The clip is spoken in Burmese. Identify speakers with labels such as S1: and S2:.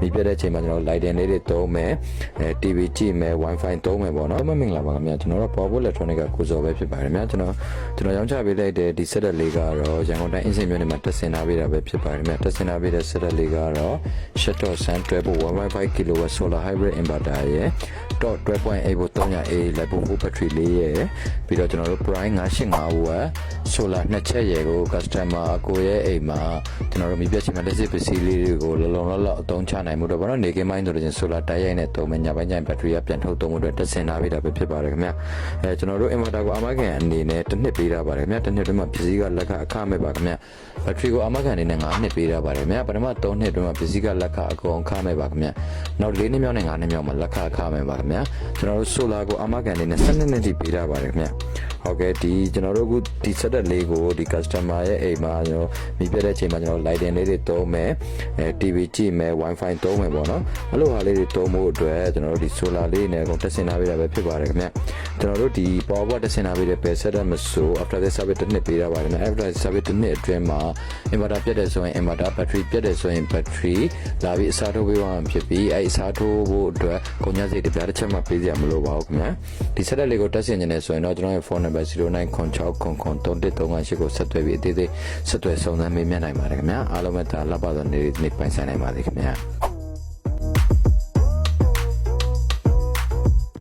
S1: မိပြတဲ့အချိန်မှာကျွန်တော် lighting လေးတွေသုံးမယ်အဲ TV ကြည့်မယ် wifi သုံးမယ်ပေါ့နော်မမင်္ဂလာပါခင်ဗျာကျွန်တော်တို့ Power Electronic ကကိုစော်ပဲဖြစ်ပါတယ်ခင်ဗျာကျွန်တော်ကျွန်တော်ရောင်းချပေးလိုက်တဲ့ဒီ set လေးကတော့ရန်ကုန်တိုင်းအင်းစိန်မြို့နယ်မှာတက်ဆင်လာပေးတာပဲဖြစ်ပါတယ်ခင်ဗျာတက်ဆင်လာပေးတဲ့ set လေးကတော့ Shutter Sun 12.15 kW solar hybrid inverter ရဲ့ dot 12.8 volt 300A level 4 battery လေးရဲ့ပြီးတော့ကျွန်တော်တို့ Prime 985 watt solar နှစ်ချက်ရဲ့ကို customer ကိုရဲ့အိမ်မှာကျွန်တော်တို့မိပြချင်တဲ့လက်စစ်ပစ္စည်းလေးတွေကိုလုံလုံလောက်လောက်အသုံးချနိုင်မှုတော့ဘာလို့နေကင်းမိုင်းဆိုတော့ချင်း solar တိုက်ရိုက်နဲ့သုံးမယ်ညပိုင်းကျရင် battery ကပြန်ထုတ်သုံးမှုအတွက်တက်ဆင်လာပေးတာပဲဖြစ်ပါတယ်ခင်ဗျအဲကျွန်တော်တို့ inverter ကိုအမကန်အနေနဲ့တစ်နှစ်ပေးတာပါတယ်ခင်ဗျတစ်နှစ်တွင်းမှာပစ္စည်းကလက်ခအခမဲ့ပါခင်ဗျ battery ကိုအမကန်အနေနဲ့9နှစ်ပေးတာပါတယ်ခင်ဗျပထမ3နှစ်တွင်းမှာပစ္စည်းကလက်ခအကုန်အခမဲ့ပါခင်ဗျနောက်4နှစ်မြောက်နဲ့9နှစ်မြောက်မှာလက်ခအခမဲ့ပါခင်ဗျကျွန်တော်တို့ solar ကိုအမကန်အနေနဲ့12နှစ်ထိပေးတာပါတယ်ခင်ဗျ ဟုတ်ကဲ့ဒီကျွန်တော်တို့အခုဒီ setup လေးကိုဒီ customer ရဲ့အိမ်မှာကျွန်တော်မိပြတဲ့အချိန်မှာကျွန်တော် lighting လေးတွေသုံးမယ်အဲ TV ကြည့်မယ် wifi သုံးမယ်ပေါ့နော်အဲ့လိုဟာလေးတွေသုံးဖို့အတွက်ကျွန်တော်တို့ဒီ solar လေးနဲ့အကုန်တက်ဆင်ထားပေးတာပဲဖြစ်ပါတယ်ခင်ဗျကျွန်တော်တို့ဒီ power board တက်ဆင်ထားပေးတဲ့ base setup မဆို after the service တစ်နှစ်ပေးတာပါတယ်နော် after the service တစ်နှစ်အတွင်းမှာ inverter ပြတ်တယ်ဆိုရင် inverter battery ပြတ်တယ်ဆိုရင် battery လာပြီးအစားထိုးပေးသွားမှာဖြစ်ပြီးအဲ့အစားထိုးဖို့အတွက်ကုန်ကျစရိတ်တစ်ပြားတစ်ချက်မှပေးစရာမလိုပါဘူးခင်ဗျဒီ setup လေးကိုတက်ဆင်နေတယ်ဆိုရင်တော့ကျွန်တော်ရဲ့ phone number 0906003138ကိုဆက်သွယ်ပြီးအသေးသေးဆက်သွယ်စုံစမ်းမေးမြန်းနိုင်ပါတယ်ခင်ဗျအားလုံးပဲဒါလက်ပါတော့နေနေပိုင်ဆိုင်နိုင်ပါသေးခင်ဗျ